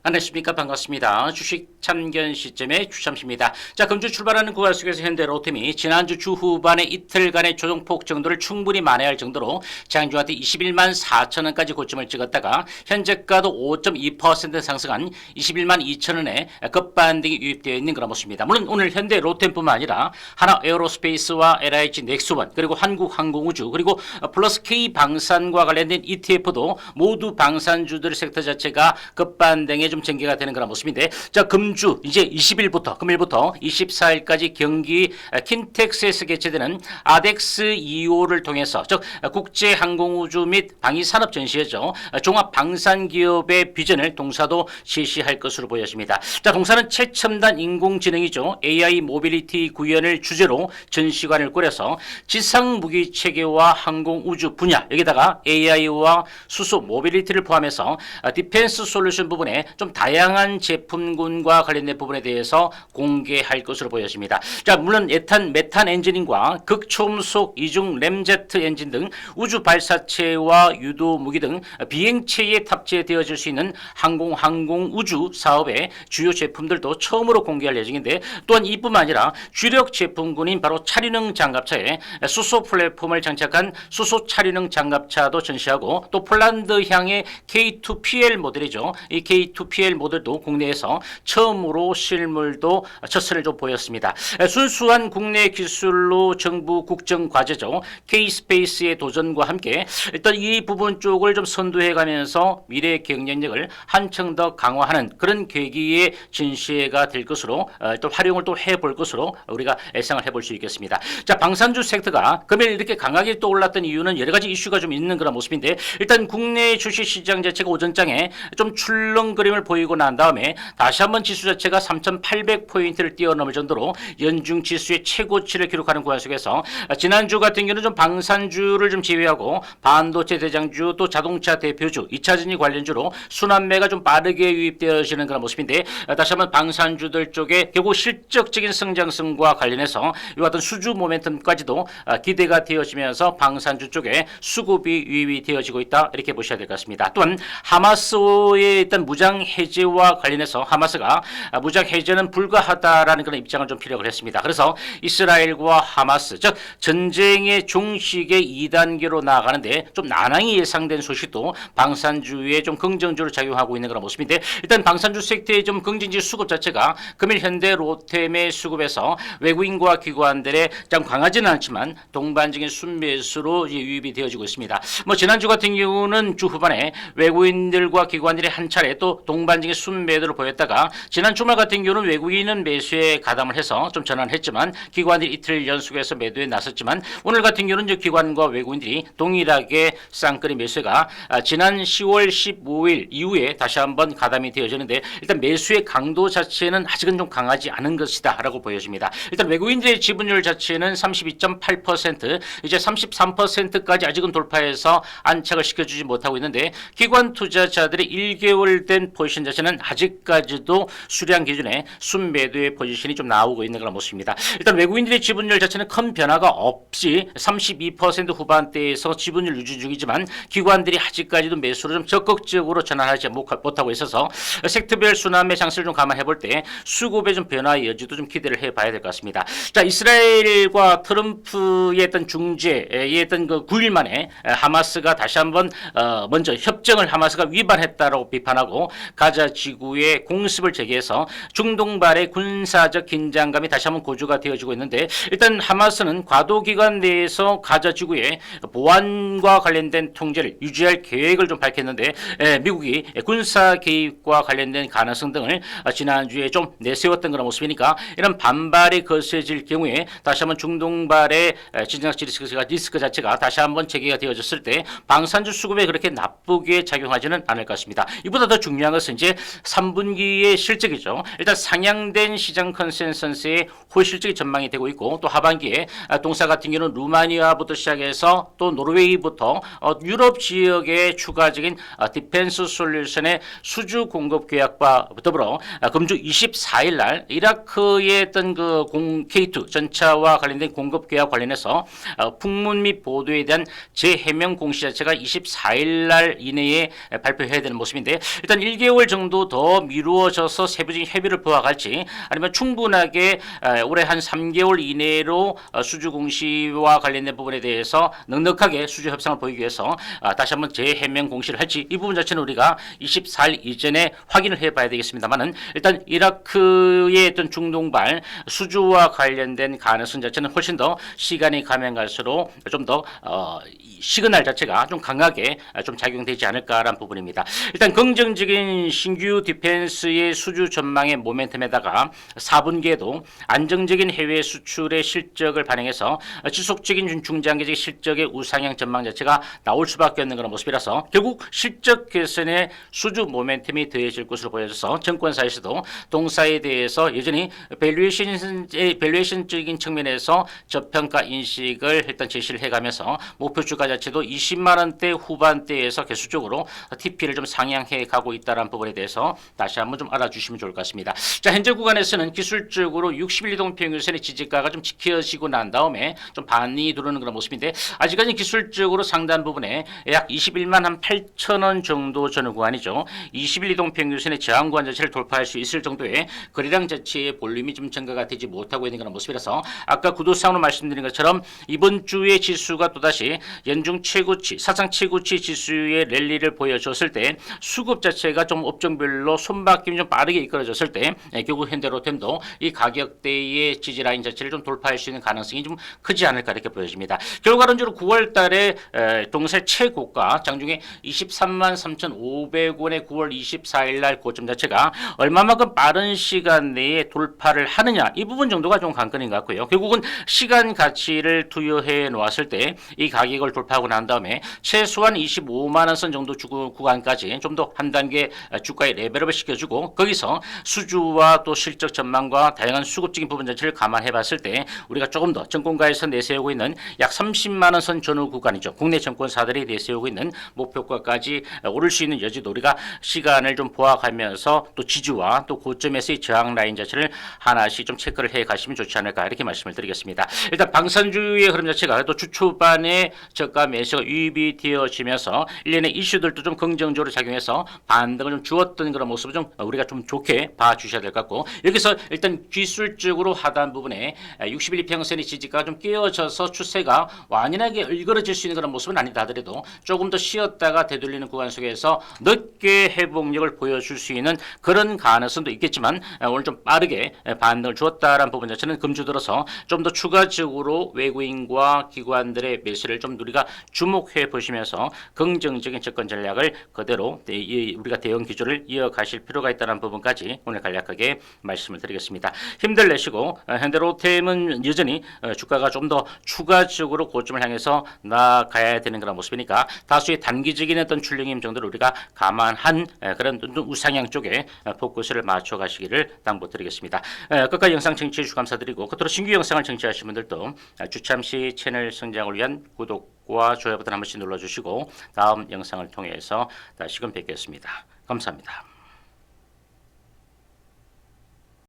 안녕하십니까 반갑습니다. 주식 참견 시점의 주참입니다. 자 금주 출발하는 9월 속에서 현대 로템이 지난주 주 후반에 이틀간의 조정폭 정도를 충분히 만회할 정도로 장주한테 21만 4천 원까지 고점을 찍었다가 현재가도 5.2% 상승한 21만 2천 원에 급반등이 유입되어 있는 그런 모습입니다. 물론 오늘 현대 로템뿐만 아니라 하나 에어로스페이스와 LIG 넥스원 그리고 한국항공우주 그리고 플러스 K 방산과 관련된 ETF도 모두 방산주들 섹터 자체가 급반등에 좀 전개가 되는 그런 모습인데 자 금주 이제 20일부터 금일부터 24일까지 경기 킨텍스에서 개최되는 아덱스 2호를 통해서 즉 국제 항공우주 및 방위 산업 전시회죠 종합 방산 기업의 비전을 동사도 실시할 것으로 보여집니다. 자 동사는 최첨단 인공지능이죠 AI 모빌리티 구현을 주제로 전시관을 꾸려서 지상 무기 체계와 항공 우주 분야 여기다가 AI와 수소 모빌리티를 포함해서 아, 디펜스 솔루션 부분에 좀 다양한 제품군과 관련된 부분에 대해서 공개할 것으로 보여집니다. 자, 물론 에탄 메탄 엔진과 극초음속 이중 램제트 엔진 등 우주 발사체와 유도 무기 등 비행체에 탑재되어질 수 있는 항공 항공 우주 사업의 주요 제품들도 처음으로 공개할 예정인데 또한 이뿐만 아니라 주력 제품군인 바로 차륜형 장갑차에 수소 플랫폼을 장착한 수소 차륜형 장갑차도 전시하고 또 폴란드 향의 K2PL 모델이죠. 이 K2PL 모델도 국내에서 처음으로 실물도 첫 선을 좀 보였습니다. 순수한 국내 기술로 정부 국정 과제죠. K-스페이스의 도전과 함께 일단 이 부분 쪽을 좀 선도해 가면서 미래 경쟁력을 한층 더 강화하는 그런 계기의 진시가 될 것으로 어, 또 활용을 또 해 볼 것으로 우리가 예상을 해볼 수 있겠습니다. 자 방산주 섹터가 금일 이렇게 강하게 또 올랐던 이유는 여러 가지 이슈가 좀 있는 그런 모습인데 일단 국내 주식 시장 자체가 오전장에 좀 출렁거림을 보이고 난 다음에 다시 한번 지수 자체가 3,800포인트를 뛰어넘을 정도로 연중 지수의 최고치를 기록하는 구간 속에서 지난주 같은 경우는 좀 방산주를 좀 제외하고 반도체 대장주 또 자동차 대표주 2차전지 관련주로 순환매가 좀 빠르게 유입되어지는 그런 모습인데 다시 한번 방산주들 쪽에 결국 실적적인 성장성과 관련해서 이와 같은 수주 모멘텀까지도 기대가 되어지면서 방산주 쪽에 수급이 유입이 되어지고 있다 이렇게 보셔야 될 것 같습니다. 또한 하마스의 일단 무장 해제와 관련해서 하마스가 무장 해제는 불가하다라는 그런 입장을 좀 피력을 했습니다. 그래서 이스라엘과 하마스 즉 전쟁의 종식의 2단계로 나아가는데 좀 난항이 예상된 소식도 방산주에 좀 긍정적으로 작용하고 있는 그런 모습인데 일단 방산주 섹터의 좀 긍정지 수급 자체가 금일 현대 로템의 수급에서 외국인과 기관들의 좀 강하지는 않지만 동반적인 순매수로 유입이 되어지고 있습니다. 뭐 지난주 같은 경우는 주 후반에 외국인들과 기관들이 한 차례 또 동 반적인 순매도를 보였다가 지난 주말 같은 경우는 외국인은 매수에 가담을 해서 좀 전환했지만 기관들이 이틀 연속해서 매도에 나섰지만 오늘 같은 경우는 기관과 외국인들이 동일하게 쌍끌이 매수가 아, 지난 10월 15일 이후에 다시 한번 가담이 되어지는데 일단 매수의 강도 자체는 아직은 좀 강하지 않은 것이다 라고 보여집니다. 일단 외국인들의 지분율 자체는 32.8% 이제 33%까지 아직은 돌파해서 안착을 시켜주지 못하고 있는데 기관 투자자들의 1개월 된 포지션 자체는 아직까지도 수량 기준에 순매도의 포지션이 좀 나오고 있는 그런 모습입니다. 일단 외국인들의 지분율 자체는 큰 변화가 없이 32% 후반대에서 지분율 유지 중이지만 기관들이 아직까지도 매수를 좀 적극적으로 전환하지 못- 못하고 있어서 섹터별 순환매 장세를 좀 감안해 볼 때 수급의 좀 변화의 여지도 좀 기대를 해봐야 될 것 같습니다. 자 이스라엘과 트럼프의 어떤 중재의 어떤 그 9일 만에 하마스가 다시 한번 어, 먼저 협정을 하마스가 위반했다고 비판하고 가자 지구의 공습을 제기해서 중동발의 군사적 긴장감이 다시 한번 고조가 되어지고 있는데 일단 하마스는 과도 기간 내에서 가자 지구의 보안과 관련된 통제를 유지할 계획을 좀 밝혔는데 에, 미국이 군사 개입과 관련된 가능성 등을 어, 지난주에 좀 내세웠던 그런 모습이니까 이런 반발이 거세질 경우에 다시 한번 중동발의 에, 진정학 리스크가 리스크 자체가 다시 한번 재개가 되어졌을 때 방산주 수급에 그렇게 나쁘게 작용하지는 않을 것 같습니다. 이보다 더 중요한 것은 이제 3분기의 실적이죠. 일단 상향된 시장 컨센서스의 홀실적이 전망이 되고 있고 또 하반기에 아, 동사 같은 경우는 루마니아부터 시작해서 또 노르웨이부터 어, 유럽 지역의 추가적인 아, 디펜스 솔루션의 수주 공급 계약과 더불어 아, 금주 24일 날 이라크의 어떤 그 공, K2 전차와 관련된 공급 계약 관련해서 어, 풍문 및 보도에 대한 재해명 공시 자체가 24일 날 이내에 발표해야 되는 모습인데 일단 1개 월 3개월 정도 더 미루어져서 세부적인 협의를 부각할지 아니면 충분하게 에, 올해 한 3개월 이내로 어, 수주 공시와 관련된 부분에 대해서 넉넉하게 수주 협상을 보이기 위해서 아, 다시 한번 재해명 공시를 할지 이 부분 자체는 우리가 24일 이전에 확인을 해봐야 되겠습니다만은 일단 이라크의 어떤 중동발 수주와 관련된 가능성 자체는 훨씬 더 시간이 가면 갈수록 좀더 어, 이 시그널 자체가 좀 강하게 좀 작용되지 않을까라는 부분입니다. 일단 긍정적인 신규 디펜스의 수주 전망의 모멘텀에다가 4분기에도 안정적인 해외 수출의 실적을 반영해서 지속적인 중장기적 실적의 우상향 전망 자체가 나올 수밖에 없는 그런 모습이라서 결국 실적 개선의 수주 모멘텀이 더해질 것으로 보여져서 정권사에서도 동사에 대해서 여전히 밸류에이션 밸류에이션적인 측면에서 저평가 인식을 일단 제시를 해가면서 목표 주가 자체도 20만 원대 후반대에서 계속적으로 TP를 좀 상향해 가고 있다는 부분에 대해서 다시 한번 좀 알아주시면 좋을 것 같습니다. 자 현재 구간에서는 기술적으로 60일 이동 평균선의 지지가가 좀 지켜지고 난 다음에 좀 반이 들어오는 그런 모습인데 아직까지 기술적으로 상단 부분에 약 21만 한 8천 원 정도 전후 구간이죠. 20일 이동 평균선의 저항 구간 자체를 돌파할 수 있을 정도의 거래량 자체의 볼륨이 좀 증가가 되지 못하고 있는 그런 모습이라서 아까 구도상으로 말씀드린 것처럼 이번 주에 지수가 또다시 연중 최고치, 사상 최고치 지수의 랠리를 보여줬을 때 수급 자체가 좀 업종별로 손바뀜이 좀 빠르게 이끌어졌을 때 예, 결국 현대로템도 이 가격대의 지지 라인 자체를 좀 돌파할 수 있는 가능성이 좀 크지 않을까 이렇게 보여집니다. 결과론적으로 9월 달에 에, 동세 최고가 장중에 23만 3,500원의 9월 24일 날 고점 자체가 얼마만큼 빠른 시간 내에 돌파를 하느냐 이 부분 정도가 좀 관건인 것 같고요. 결국은 시간 가치를 투여해 놓았을 때 이 가격을 돌파하고 난 다음에 최소한 25만 원선 정도 주 구간까지 좀 더 한 단계 주가의 레벨업을 시켜주고 거기서 수주와 또 실적 전망과 다양한 수급적인 부분 자체를 감안해 봤을 때 우리가 조금 더 정권가에서 내세우고 있는 약 30만 원 선 전후 구간이죠. 국내 정권사들이 내세우고 있는 목표가까지 오를 수 있는 여지도 우리가 시간을 좀 보아가면서 또 지지와 또 고점에서의 저항 라인 자체를 하나씩 좀 체크를 해 가시면 좋지 않을까 이렇게 말씀을 드리겠습니다. 일단 방산주의 흐름 자체가 또 주 초반에 저가 매수가 유입이 되어지면서 일련의 이슈들도 좀 긍정적으로 작용해서 반등을 좀 주었던 그런 모습을 좀 우리가 좀 좋게 봐주셔야 될 것 같고 여기서 일단 기술적으로 하단 부분에 60일 평선의 지지가 좀 깨어져서 추세가 완연하게 일그러질 수 있는 그런 모습은 아니다 하더라도 조금 더 쉬었다가 되돌리는 구간 속에서 늦게 회복력을 보여줄 수 있는 그런 가능성도 있겠지만 오늘 좀 빠르게 반등을 주었다라는 부분 자체는 금주 들어서 좀 더 추가적으로 외국인과 기관들의 매수를 좀 우리가 주목해 보시면서 긍정적인 접근 전략을 그대로 우리가 대응 기조를 이어가실 필요가 있다는 부분까지 오늘 간략하게 말씀을 드리겠습니다. 힘들 내시고 어, 현대로템은 여전히 어, 주가가 좀 더 추가적으로 고점을 향해서 나가야 되는 그런 모습이니까 다수의 단기적인 어떤 출렁임 정도를 우리가 감안한 에, 그런 좀 우상향 쪽에 어, 포커스를 맞춰 가시기를 당부드리겠습니다. 에, 끝까지 영상 청취해 주셔서 감사드리고 끝으로 신규 영상을 청취하신 분들도 아, 주참시 채널 성장을 위한 구독과 좋아요 버튼 한 번씩 눌러주시고 다음 영상을 통해서 다시금 뵙겠습니다. 감사합니다.